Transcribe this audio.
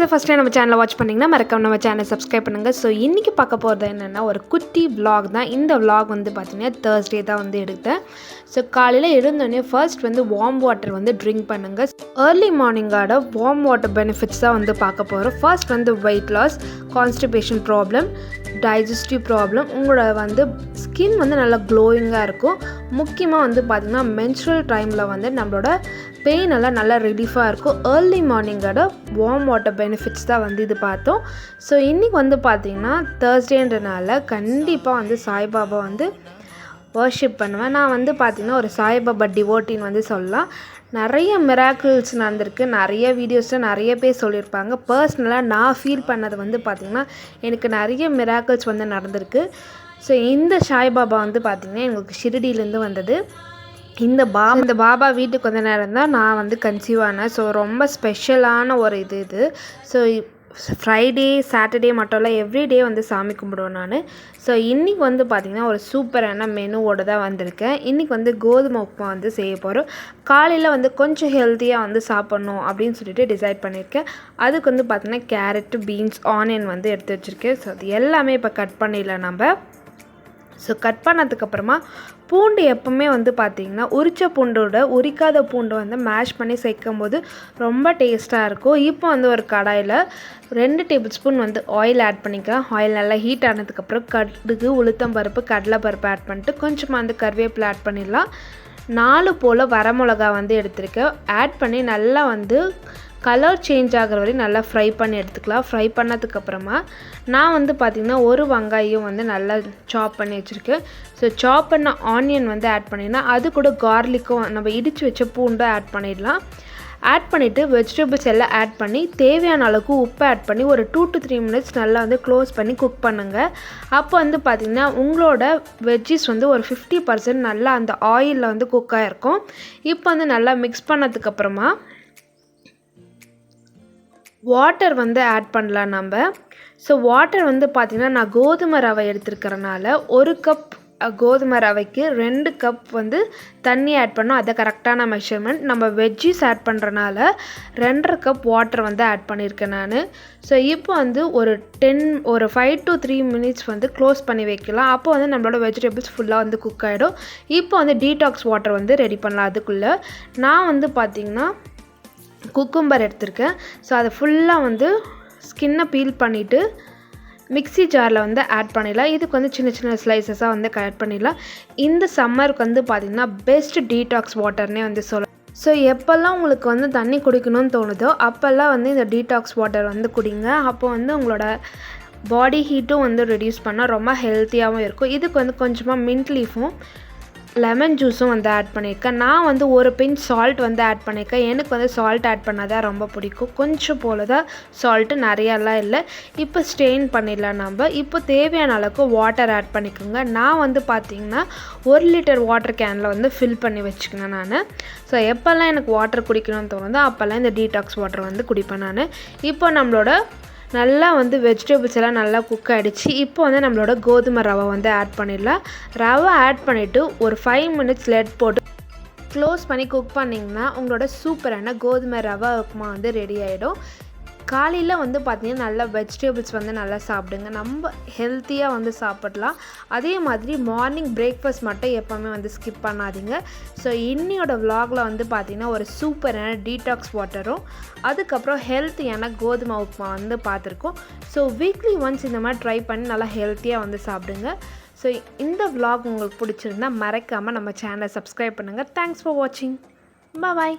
இதை first time நம்ம சேனலை வாட்ச் பண்ணிங்கன்னா மறக்காம நம்ம சேனலை சப்ஸ்கிரைப் பண்ணுங்கள் ஸோ இன்றைக்கி பார்க்க போகிறது என்னென்னா ஒரு குட்டி விலாக் தான். இந்த விலாக் வந்து பார்த்திங்கன்னா தேர்ஸ்டே தான் வந்து எடுத்தேன். ஸோ காலையில் எழுந்தோடனே ஃபர்ஸ்ட் வந்து வார்ம் வாட்டர் வந்து ட்ரிங்க் பண்ணுங்கள் ஏர்லி மார்னிங்கோட வார்ம் வாட்டர் பெனிஃபிட்ஸ் தான் வந்து பார்க்க போகிறோம் ஃபர்ஸ்ட் வந்து weight loss constipation problem digestive problem உங்களோட வந்து ஸ்கின் வந்து நல்லா க்ளோயிங்காக இருக்கும். முக்கியமாக வந்து பார்த்திங்கன்னா மென்ஸ்ட்ரல் டைமில் வந்து நம்மளோட பெயின் எல்லாம் நல்லா ரிலீஃபாக இருக்கும். ஏர்லி மார்னிங்கோட வார்ம் வாட்டர் பெனிஃபிட்ஸ் தான் வந்து இது பார்த்தோம். ஸோ இன்றைக்கி வந்து பார்த்திங்கன்னா தேர்ஸ்டேன்றனால கண்டிப்பாக வந்து சாய்பாபா வந்து வர்ஷிப் பண்ணுவேன். நான் வந்து பார்த்திங்கன்னா ஒரு சாய்பாபா டிவோட்டின்னு வந்து சொல்லலாம். நிறைய மிராக்கிள்ஸ் நடந்திருக்கு. நிறைய வீடியோஸில் நிறைய பேர் சொல்லியிருப்பாங்க. பர்சனலாக நான் ஃபீல் பண்ணது வந்து பார்த்திங்கன்னா எனக்கு நிறைய மிராக்கிள்ஸ் வந்து நடந்திருக்கு. ஸோ இந்த சாய்பாபா வந்து பார்த்திங்கன்னா எங்களுக்கு ஷிரடியிலேருந்து வந்தது. இந்த பாபா இந்த பாபா வீட்டுக்கு வந்த நேரம் தான் நான் வந்து கன்சீவ் ஆனேன். ஸோ ரொம்ப ஸ்பெஷலான ஒரு இது இது. ஸோ ஃப்ரைடே சாட்டர்டே மட்டும் இல்லை எவ்ரிடே வந்து சாமி கும்பிடுவேன் நான். ஸோ இன்றைக்கி வந்து பார்த்திங்கன்னா ஒரு சூப்பரான மெனுவோடு தான் வந்திருக்கேன். இன்றைக்கி வந்து கோதுமை உப்புமா வந்து செய்ய போகிறோம் காலையில் வந்து கொஞ்சம் ஹெல்த்தியாக வந்து சாப்பிட்ணும் அப்படின்னு சொல்லிட்டு டிசைட் பண்ணியிருக்கேன். அதுக்கு வந்து பார்த்திங்கன்னா கேரட்டு பீன்ஸ் ஆனியன் வந்து எடுத்து வச்சுருக்கேன். ஸோ அது எல்லாமே இப்போ கட் பண்ணிடலாம் நம்ம. ஸோ கட் பண்ணதுக்கப்புறமா பூண்டு எப்பவுமே வந்து பார்த்திங்கன்னா உரிச்ச பூண்டோட உரிக்காத பூண்டு வந்து மேஷ் பண்ணி சேர்க்கும் போது ரொம்ப டேஸ்ட்டாக இருக்கும். இப்போ வந்து ஒரு கடாயில் ரெண்டு டேபிள் ஸ்பூன் வந்து ஆயில் ஆட் பண்ணிக்கலாம். ஆயில் நல்லா ஹீட் ஆனதுக்கப்புறம் கடுகு உளுத்தம் பருப்பு கடலை பருப்பு ஆட் பண்ணிட்டு கொஞ்சமாக வந்து கருவேப்பிலை ஆட் பண்ணிடலாம். நாலு போல் வரமிளகா வந்து எடுத்திருக்கேன் ஆட் பண்ணி நல்லா வந்து கலர் சேஞ்ச் ஆகிற வரையும் நல்லா ஃப்ரை பண்ணி எடுத்துக்கலாம். ஃப்ரை பண்ணதுக்கப்புறமா நான் வந்து பார்த்திங்கன்னா ஒரு வெங்காயம் வந்து நல்லா சாப் பண்ணி வச்சுருக்கேன் ஸோ சாப் பண்ண ஆனியன் வந்து ஆட் பண்ணிடலாம். அது கூட கார்லிக்கும் நம்ம இடித்து வச்ச பூண்டும் ஆட் பண்ணிடலாம். ஆட் பண்ணிவிட்டு வெஜிடபிள்ஸ் எல்லாம் ஆட் பண்ணி தேவையான அளவுக்கு உப்பு ஆட் பண்ணி ஒரு டூ டு த்ரீ மினிட்ஸ் நல்லா வந்து க்ளோஸ் பண்ணி குக் பண்ணுங்கள் அப்போ வந்து பார்த்திங்கன்னா உங்களோட வெஜ்ஜிஸ் வந்து ஒரு ஃபிஃப்டி பர்சன்ட் நல்லா அந்த ஆயிலில் வந்து குக் ஆகிருக்கும் இப்போ வந்து நல்லா மிக்ஸ் பண்ணதுக்கப்புறமா வாட்டர் வந்து ஆட் பண்ணலாம் நம்ம. ஸோ வாட்டர் வந்து பார்த்திங்கன்னா நான் கோதுமை ரவை எடுத்துருக்கறனால ஒரு கப் கோதுமை ரவைக்கு ரெண்டு கப் வந்து தண்ணி ஆட் பண்ணோம். அதை கரெக்டான மெஷர்மெண்ட் நம்ம வெஜ்ஜிஸ் ஆட் பண்ணுறனால ரெண்டரை கப் வாட்டர் வந்து ஆட் பண்ணியிருக்கேன் நான். ஸோ இப்போ வந்து ஒரு டென் ஒரு ஃபைவ் டு த்ரீ மினிட்ஸ் வந்து க்ளோஸ் பண்ணி வைக்கலாம். அப்போ வந்து நம்மளோட வெஜிடபிள்ஸ் ஃபுல்லாக வந்து குக் ஆகிடும் இப்போ வந்து டீடாக்ஸ் வாட்டர் வந்து ரெடி பண்ணலாம் அதுக்குள்ளே. நான் வந்து பார்த்திங்கன்னா குக்கும்பர் எடுத்திருக்கேன். ஸோ அதை ஃபுல்லாக வந்து ஸ்கின்னை பீல் பண்ணிவிட்டு மிக்ஸி ஜாரில் வந்து ஆட் பண்ணிடலாம். இதுக்கு வந்து சின்ன சின்ன ஸ்லைசஸாக வந்து கட் பண்ணிடலாம். இந்த சம்மருக்கு வந்து பார்த்திங்கன்னா பெஸ்ட் டீடாக்ஸ் வாட்டர்னே வந்து சொல்லலாம் ஸோ எப்போல்லாம் உங்களுக்கு வந்து தண்ணி குடிக்கணும்னு தோணுதோ அப்போல்லாம் வந்து இந்த டீடாக்ஸ் வாட்டர் வந்து குடிங்க. அப்போ வந்து உங்களோட பாடி ஹீட்டும் வந்து ரெடியூஸ் பண்ணால் ரொம்ப ஹெல்த்தியாகவும் இருக்கும். இதுக்கு வந்து கொஞ்சமாக மின்ட் லீஃபும் லெமன் ஜூஸும் வந்து ஆட் பண்ணியிருக்கேன் நான் வந்து ஒரு பிஞ்ச் சால்ட் வந்து ஆட் பண்ணியிருக்கேன் எனக்கு வந்து சால்ட் ஆட் பண்ணால் தான் ரொம்ப பிடிக்கும். கொஞ்சம் போல தான் சால்ட்டு நிறையாலாம் இல்லை. இப்போ ஸ்டெயின் பண்ணிடலாம் நம்ம. இப்போ தேவையான அளவுக்கு வாட்டர் ஆட் பண்ணிக்கோங்க. நான் வந்து பார்த்திங்கன்னா ஒரு லிட்டர் வாட்டர் கேனில் வந்து ஃபில் பண்ணி வச்சுக்கேன் நான். ஸோ எப்போல்லாம் எனக்கு வாட்டர் குடிக்கணும்னு தோணுதோ அப்போல்லாம் இந்த டீடாக்ஸ் வாட்டர் வந்து குடிப்பேன் நான். இப்போ நம்மளோட நல்லா வந்து வெஜிடபிள்ஸ் எல்லாம் நல்லா குக் ஆகிடுச்சு இப்போ வந்து நம்மளோட கோதுமை ரவை வந்து ஆட் பண்ணிடலாம். ரவை ஆட் பண்ணிவிட்டு ஒரு ஃபைவ் மினிட்ஸ் லெட் போட்டு க்ளோஸ் பண்ணி குக் பண்ணிங்கன்னா உங்களோட சூப்பரான கோதுமை ரவை உப்புமா வந்து ரெடி ஆகிடும் காலையில் வந்து பார்த்திங்கன்னா நல்லா வெஜிடபிள்ஸ் வந்து நல்லா சாப்பிடுங்க. நம்ம ஹெல்த்தியாக வந்து சாப்பிடலாம். அதே மாதிரி மார்னிங் பிரேக்ஃபாஸ்ட் மட்டும் எப்போவுமே வந்து ஸ்கிப் பண்ணாதீங்க. ஸோ இன்னியோட விலாகில் வந்து பார்த்திங்கன்னா ஒரு சூப்பரான டீடாக்ஸ் வாட்டரும் அதுக்கப்புறம் ஹெல்த்தியான கோதுமை உப்புமா வந்து பார்த்துருக்கோம் ஸோ வீக்லி ஒன்ஸ் இந்த மாதிரி ட்ரை பண்ணி நல்லா ஹெல்த்தியாக வந்து சாப்பிடுங்க. ஸோ இந்த விலாக் உங்களுக்கு பிடிச்சிருந்தா மறக்காமல் நம்ம சேனலை சப்ஸ்கிரைப் பண்ணுங்கள் தேங்க்ஸ் ஃபார் வாட்சிங் பாய்